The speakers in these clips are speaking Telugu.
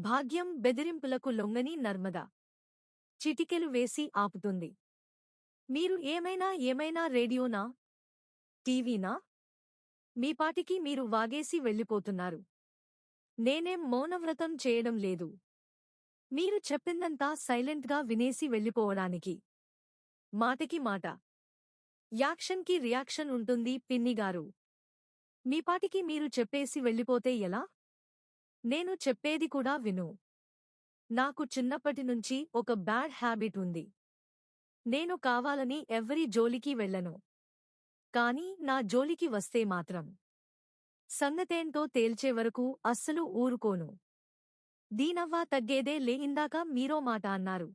భాగ్యం బెదిరింపులకు లొంగని నర్మద. చిటికెలు వేసి ఆపుతుంది. మీరు ఏమైనా ఏమైనా రేడియోనా? టీవీనా? మీపాటికి మీరు వాగేసి వెళ్ళిపోతున్నారు. నేనేం మౌనవ్రతం చేయడం లేదు. మీరు చెప్పిందంతా సైలెంట్గా వినేసి వెళ్ళిపోవడానికి. మాటకి మాట. యాక్షన్కి రియాక్షన్ ఉంటుంది పిన్నిగారు. మీపాటికి మీరు చెప్పేసి వెళ్ళిపోతే ఎలా? నేను చెప్పేది కూడా విను. నాకు చిన్నప్పటి నుంచి ఒక బ్యాడ్ హ్యాబిట్ ఉంది. నేను కావాలని ఎవ్వరి జోలికి వెళ్ళను. కాని నా జోలికి వస్తే మాత్రం. సంగతేంటో తేల్చే వరకు అస్సలు ఊరుకోను. దీనవ్వా తగ్గేదే లే ఇందాక మీరో మాట అన్నారు.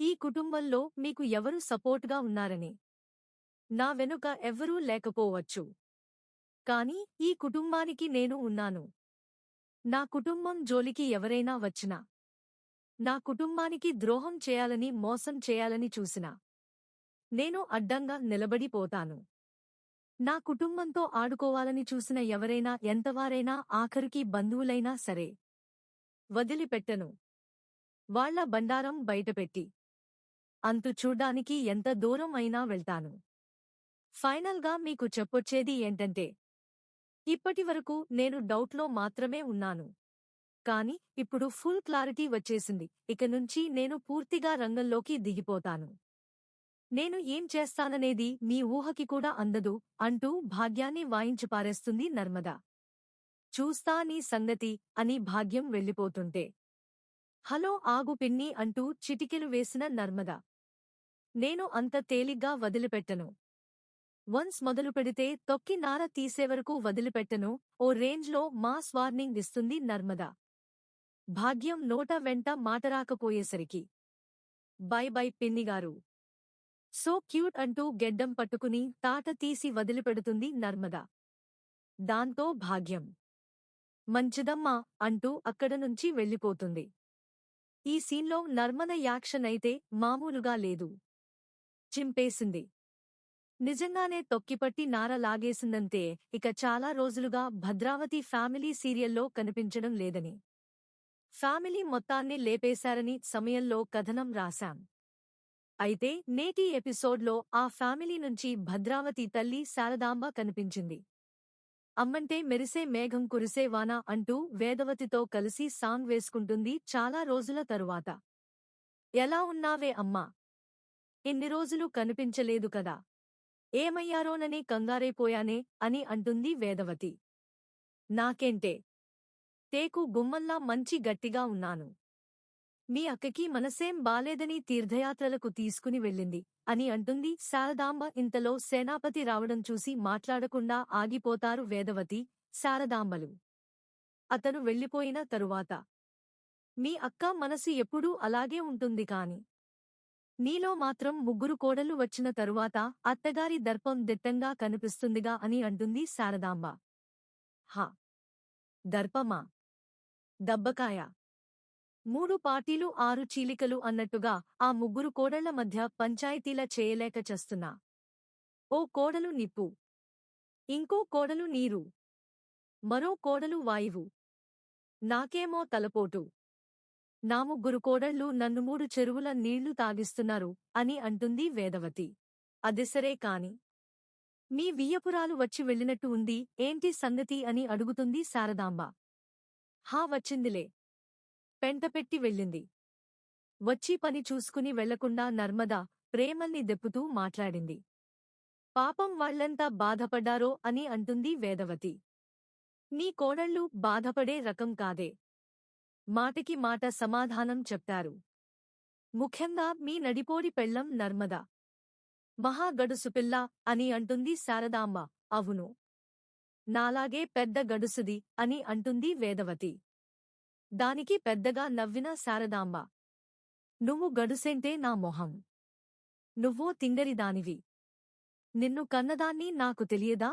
ఈ కుటుంబంలో మీకు ఎవరు సపోర్ట్గా ఉన్నారని. నా వెనుక ఎవ్వరూ లేకపోవచ్చు. కాని ఈ కుటుంబానికి నేను ఉన్నాను. నా కుటుంబం జోలికి ఎవరైనా వచ్చినా నా కుటుంబానికి ద్రోహం చేయాలని మోసం చేయాలని చూసినా నేను అడ్డంగా నిలబడిపోతాను నా కుటుంబంతో ఆడుకోవాలని చూసిన ఎవరైనా ఎంతవారైనా ఆఖరికి బంధువులైనా సరే వదిలిపెట్టను. వాళ్ళ బండారం బయటపెట్టి అంతు చూడ్డానికి ఎంత దూరం అయినా వెళ్తాను. ఫైనల్గా మీకు చెప్పొచ్చేది ఏంటంటే ఇప్పటివరకు నేను డౌట్లో మాత్రమే ఉన్నాను. కాని ఇప్పుడు ఫుల్ క్లారిటీ వచ్చేసింది. ఇక నుంచి నేను పూర్తిగా రంగంలోకి దిగిపోతాను. నేను ఏం చేస్తాననేది మీ ఊహకి కూడా అందదు అంటూ భాగ్యాన్ని వాయించి పారేస్తుంది నర్మద. చూస్తా నీ సంగతి అని భాగ్యం వెళ్ళిపోతుంటే. హలో ఆగు పిన్ని అంటూ చిటికెలు వేసిన నర్మద. నేను అంత తేలిగ్గా వదిలిపెట్టను. వన్స్ మొదలు పెడితే తొక్కి నార తీసేవరకు వదిలిపెట్టను ఓ రేంజ్లో మాస్ వార్నింగ్ ఇస్తుంది నర్మద. భాగ్యం నోట వెంట మాటరాకపోయేసరికి బై బై పిన్నిగారు. సో క్యూట్ అంటూ గెడ్డం పట్టుకుని తాట తీసి వదిలిపెడుతుంది నర్మద. దాంతో భాగ్యం. మంచిదమ్మా అంటూ అక్కడ నుంచి వెళ్ళిపోతుంది. ఈ సీన్లో నర్మద యాక్షన్ అయితే మామూలుగా లేదు. చింపేసింది. నిజంగానే తొక్కిపట్టి నార లాగేసిందంతే. ఇక చాలా రోజులుగా భద్రావతి ఫ్యామిలీ సీరియల్లో కనిపించడం లేదని. ఫ్యామిలీ మొత్తాన్ని లేపేశారని సమయంలో కథనం రాశాం. అయితే నేటి ఎపిసోడ్లో ఆ ఫ్యామిలీ నుంచి భద్రావతి తల్లి శారదాంబ కనిపించింది. అమ్మంటే మెరిసే మేఘం కురిసేవానా అంటూ వేదవతితో కలిసి సాంగ్ వేసుకుంటుంది చాలా రోజుల తరువాత. ఎలా ఉన్నావే అమ్మా? ఇన్ని రోజులు కనిపించలేదు కదా. ఏమయ్యారోననే కంగారైపోయానే అని అంటుంది వేదవతి. నాకేంటే తేకు గుమ్మల్లా మంచి గట్టిగా ఉన్నాను. మీ అక్కకి మనసేం బాలేదని తీర్థయాత్రలకు తీసుకుని వెళ్ళింది అని అంటుంది శారదాంబ. ఇంతలో సేనాపతి రావడం చూసి మాట్లాడకుండా ఆగిపోతారు వేదవతి శారదాంబలు. అతను వెళ్ళిపోయిన తరువాత మీ అక్క మనసు ఎప్పుడూ అలాగే ఉంటుంది కాని నీలో మాత్రం ముగ్గురు కోడలు వచ్చిన తరువాత అత్తగారి దర్పం దిట్టంగా కనిపిస్తుందిగా అని అంటుంది శారదాంబ. హా. దర్పమా? దబ్బకాయ. మూడు పార్టీలు ఆరు చీలికలు అన్నట్టుగా ఆ ముగ్గురు కోడళ్ళ మధ్య పంచాయతీల చేయలేక చస్తున్నా. ఓ కోడలు నిప్పు. ఇంకో కోడలు నీరు. మరో కోడలు వాయువు. నాకేమో తలపోటు. నా ముగ్గురు కోడళ్ళు నన్ను మూడు చెరువుల నీళ్ళు తాగిస్తున్నారు అని అంటుంది వేదవతి. అదిసరే కాని మీ వియ్యపురాలు వచ్చి వెళ్ళినట్టు ఉంది ఏంటి సంగతి అని అడుగుతుంది శారదాంబ. హా వచ్చిందిలే. పెంటపెట్టి వెళ్ళింది. వచ్చి పని చూసుకుని వెళ్ళకుండా నర్మద ప్రేమల్ని దెప్పుతూ మాట్లాడింది. పాపం వాళ్ళంతా బాధపడ్డారో అని అంటుంది వేదవతి. నీ కోడళ్ళు బాధపడే రకం కాదే. మాటికి మాట సమాధానం చెప్తారు. ముఖ్యంగా మీ నడిపోడి పెళ్ళం నర్మద. మహాగడుసుపిల్ల అని అంటుంది శారదాంబ. అవును. నాలాగే పెద్ద గడుసుది అని అంటుంది వేదవతి. దానికి పెద్దగా నవ్విన శారదాంబ. నువ్వు గడుసెంటే నా మొహం. నువ్వో తింగరిదానివి నిన్ను కన్నదాన్ని నాకు తెలియదా?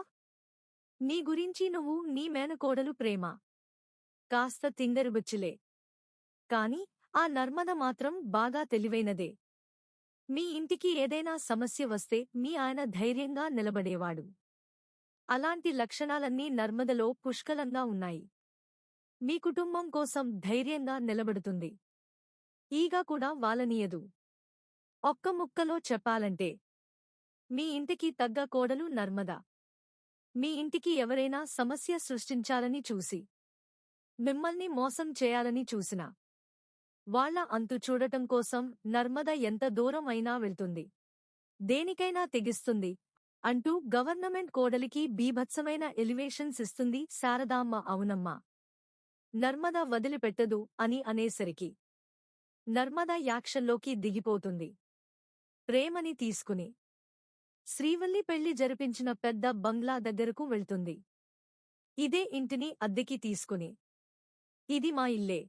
నీ గురించి నువ్వు నీ మేనకోడలు ప్రేమ. కాస్త తింగరిబుచ్చిలే. కాని ఆ నర్మద మాత్రం బాగా తెలివైనదే. మీ ఇంటికి ఏదైనా సమస్య వస్తే మీ ఆయన ధైర్యంగా నిలబడేవాడు. అలాంటి లక్షణాలన్నీ నర్మదలో పుష్కలంగా ఉన్నాయి. మీ కుటుంబం కోసం ధైర్యంగా నిలబడుతుంది. ఈగ కూడా వాలనీయదు. ఒక్క ముక్కలో చెప్పాలంటే మీ ఇంటికి తగ్గ కోడలు నర్మద. మీ ఇంటికి ఎవరైనా సమస్య సృష్టించాలని చూసి మిమ్మల్ని మోసం చేయాలని చూసినా. వాళ్ళ అంతు చూడటం కోసం నర్మద ఎంత దూరం అయినా వెళ్తుంది. దేనికైనా తెగిస్తుంది. అంటూ గవర్నమెంట్ కోడలికి బీభత్సమైన ఎలివేషన్స్ ఇస్తుంది శారదామ్మ అవునమ్మా. నర్మద వదిలిపెట్టదు అని అనేసరికి. నర్మద యాక్షన్లోకి దిగిపోతుంది. ప్రేమని తీసుకుని. శ్రీవల్లి పెళ్ళి జరిపించిన పెద్ద బంగ్లా దగ్గరకు వెళ్తుంది. ఇదే ఇంటిని అద్దెకి తీసుకుని. ఇది మా ఇల్లే.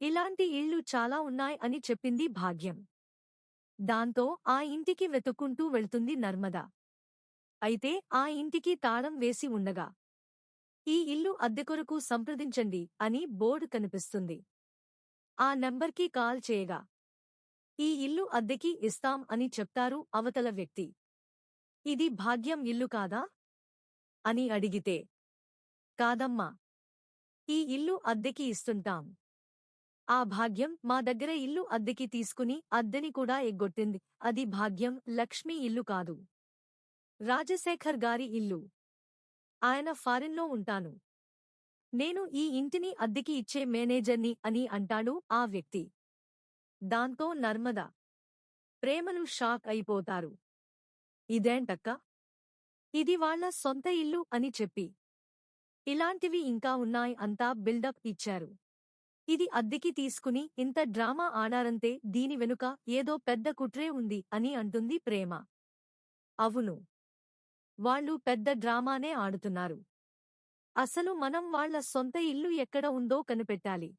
ఇలాంటి ఇళ్ళు చాలా ఉన్నాయ్ అని చెప్పింది భాగ్యం. దాంతో ఆ ఇంటికి వెతుక్కుంటూ వెళ్తుంది నర్మద. అయితే ఆ ఇంటికి తాళం వేసి ఉండగా ఈ ఇల్లు అద్దెకొరకు సంప్రదించండి అని బోర్డు కనిపిస్తుంది. ఆ నంబర్కి కాల్ చేయగా ఈ ఇల్లు అద్దెకి ఇస్తాం అని చెప్తారు అవతల వ్యక్తి. ఇది భాగ్యం ఇల్లు కాదా? అని అడిగితే కాదమ్మా ఈ ఇల్లు అద్దెకి ఇస్తుంటాం. ఆ భాగ్యం మా దగ్గర ఇల్లు అద్దెకి తీసుకుని అద్దెని కూడా ఎగ్గొట్టింది. అది భాగ్యం లక్ష్మి ఇల్లు కాదు. రాజశేఖర్ గారి ఇల్లు. ఆయన ఫారిన్లో ఉంటాను. నేను ఈ ఇంటిని అద్దెకి ఇచ్చే మేనేజర్ని అని అంటాడు ఆ వ్యక్తి. దాంతో నర్మద. ప్రేమలు షాక్ అయిపోతారు. ఇదేంటక్క? ఇది వాళ్ళ సొంత ఇల్లు అని చెప్పి. ఇలాంటివి ఇంకా ఉన్నాయి అంతా బిల్డప్ ఇచ్చారు. ఇది అద్దెకి తీసుకుని ఇంత డ్రామా ఆడారంతే దీని వెనుక ఏదో పెద్ద కుట్రే ఉంది అని అంటుంది ప్రేమ. అవును. వాళ్ళు పెద్ద డ్రామానే ఆడుతున్నారు. అసలు మనం వాళ్ళ సొంత ఇల్లు ఎక్కడ ఉందో కనిపెట్టాలి.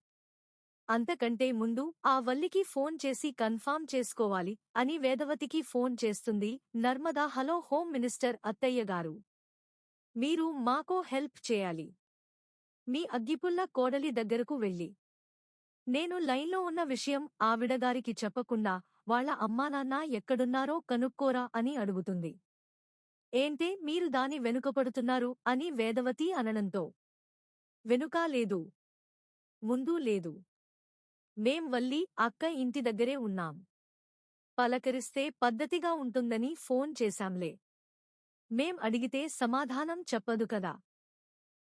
అంతకంటే ముందు ఆ వల్లికి ఫోన్ చేసి కన్ఫామ్ చేసుకోవాలి అని వేదవతికి ఫోన్ చేస్తుంది నర్మదా హలో హోమ్ మినిస్టర్ అత్తయ్య గారు. మీరు మాకో హెల్ప్ చేయాలి. మీ అగ్గిపుల్ల కోడలి దగ్గరకు వెళ్ళి నేను లైన్లో ఉన్న విషయం ఆవిడగారికి చెప్పకుండా వాళ్ళ అమ్మానాన్న ఎక్కడున్నారో కనుక్కోరా అని అడుగుతుంది. ఏంటే మీరు దాని వెనుకపడుతున్నారు అని వేదవతి అననంతో వెనుకా లేదు ముందు లేదు. మేం వల్లి అక్క ఇంటి దగ్గరే ఉన్నాం. పలకరిస్తే పద్ధతిగా ఉంటుందని ఫోన్ చేశాంలే. మేం అడిగితే సమాధానం చెప్పదు కదా.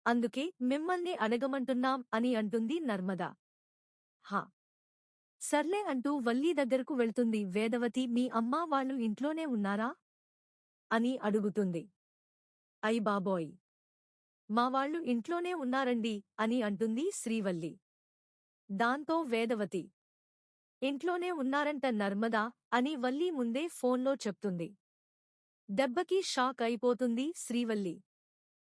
అందుకే మిమ్మల్ని అడగమంటున్నాం అని అంటుంది నర్మద. హా! సర్లే అంటూ వల్లీ దగ్గరకు వెళ్తుంది వేదవతి మీ అమ్మా వాళ్ళు ఇంట్లోనే ఉన్నారా? అని అడుగుతుంది. అయ్ బాబోయ్! మా వాళ్ళు ఇంట్లోనే ఉన్నారండి అని అంటుంది శ్రీవల్లి. దాంతో వేదవతి. ఇంట్లోనే ఉన్నారంట నర్మదా అని వల్లీ ముందే ఫోన్లో చెప్తుంది. దెబ్బకి షాక్ అయిపోతుంది శ్రీవల్లి.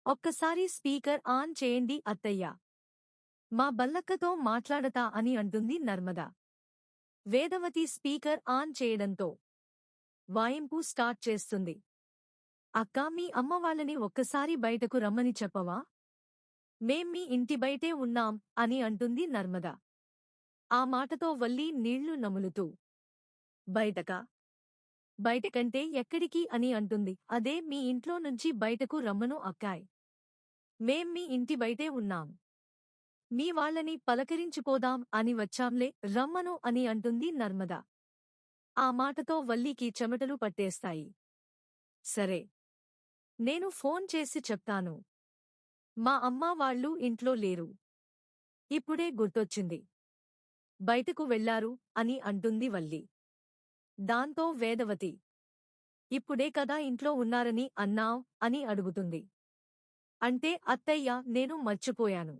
ఒక్కసారి స్పీకర్ ఆన్ చేయండి అత్తయ్య. మా బల్లక్కతో మాట్లాడతా అని అంటుంది నర్మద. వేదవతి స్పీకర్ ఆన్ చేయడంతో వాయింపు స్టార్ట్ చేస్తుంది. అక్కా మీ అమ్మ వాళ్ళని ఒక్కసారి బయటకు రమ్మని చెప్పవా? మేం మీ ఇంటి బయటే ఉన్నాం అని అంటుంది నర్మద. ఆ మాటతో వల్లి నీళ్ళు నములుతూ బయటకా బయటకంటే ఎక్కడికి అని అంటుంది. అదే మీ ఇంట్లో నుంచి బయటకు రమ్మను అక్కాయ్. మేం మీ ఇంటి బయటే ఉన్నాం. మీ వాళ్ళని పలకరించిపోదాం అని వచ్చాంలే రమ్మను అని అంటుంది నర్మద. ఆ మాటతో వల్లీకి చెమటలు పట్టేస్తాయి. సరే నేను ఫోన్ చేసి చెప్తాను. మా అమ్మా వాళ్ళు ఇంట్లో లేరు. ఇప్పుడే గుర్తొచ్చింది. బయటకు వెళ్ళారు అని అంటుంది వల్లి. దాంతో వేదవతి ఇప్పుడే కదా ఇంట్లో ఉన్నారని అన్నావ్ అని అడుగుతుంది. అంటే అత్తయ్య నేను మర్చిపోయాను.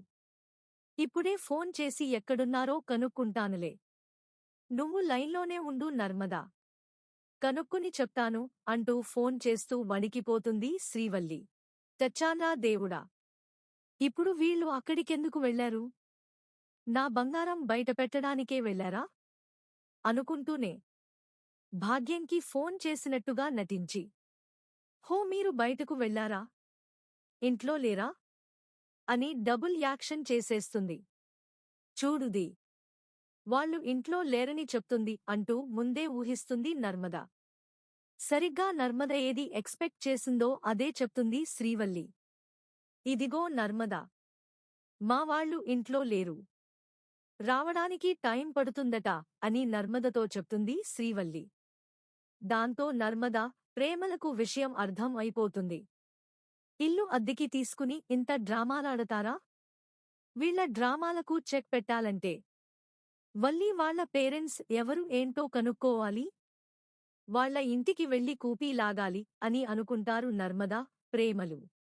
ఇప్పుడే ఫోన్ చేసి ఎక్కడున్నారో కనుక్కుంటానులే. నువ్వు లైన్లోనే ఉండు నర్మదా. కనుక్కుని చెప్తాను అంటూ ఫోన్ చేస్తూ వణికిపోతుంది శ్రీవల్లి. తచ్చానా దేవుడా? ఇప్పుడు వీళ్ళు అక్కడికెందుకు వెళ్ళారు నా బంగారం బయటపెట్టడానికే వెళ్ళారా అనుకుంటూనే భాగ్యంకి ఫోన్ చేసినట్టుగా నటించి. హో మీరు బయటకు వెళ్ళారా ఇంట్లో లేరా? అని డబుల్ యాక్షన్ చేసేస్తుంది. చూడుది. వాళ్ళు ఇంట్లో లేరని చెప్తుంది అంటూ ముందే ఊహిస్తుంది నర్మద. సరిగ్గా నర్మద ఏది ఎక్స్పెక్ట్ చేసిందో అదే చెప్తుంది శ్రీవల్లి. ఇదిగో నర్మద. మా వాళ్ళు ఇంట్లో లేరు. రావడానికి టైం పడుతుందట అని నర్మదతో చెప్తుంది శ్రీవల్లి. దాంతో నర్మద ప్రేమలకు విషయం అర్థం అయిపోతుంది. ఇల్లు అద్దెకి తీసుకుని ఇంత డ్రామాలాడతారా? వీళ్ళ డ్రామాలకు చెక్ పెట్టాలంటే వల్లి వాళ్ళ పేరెంట్స్ ఎవరు ఏంటో కనుక్కోవాలి. వాళ్ళ ఇంటికి వెళ్ళి కూపీ లాగాలి అని అనుకుంటారు నర్మదా ప్రేమలు.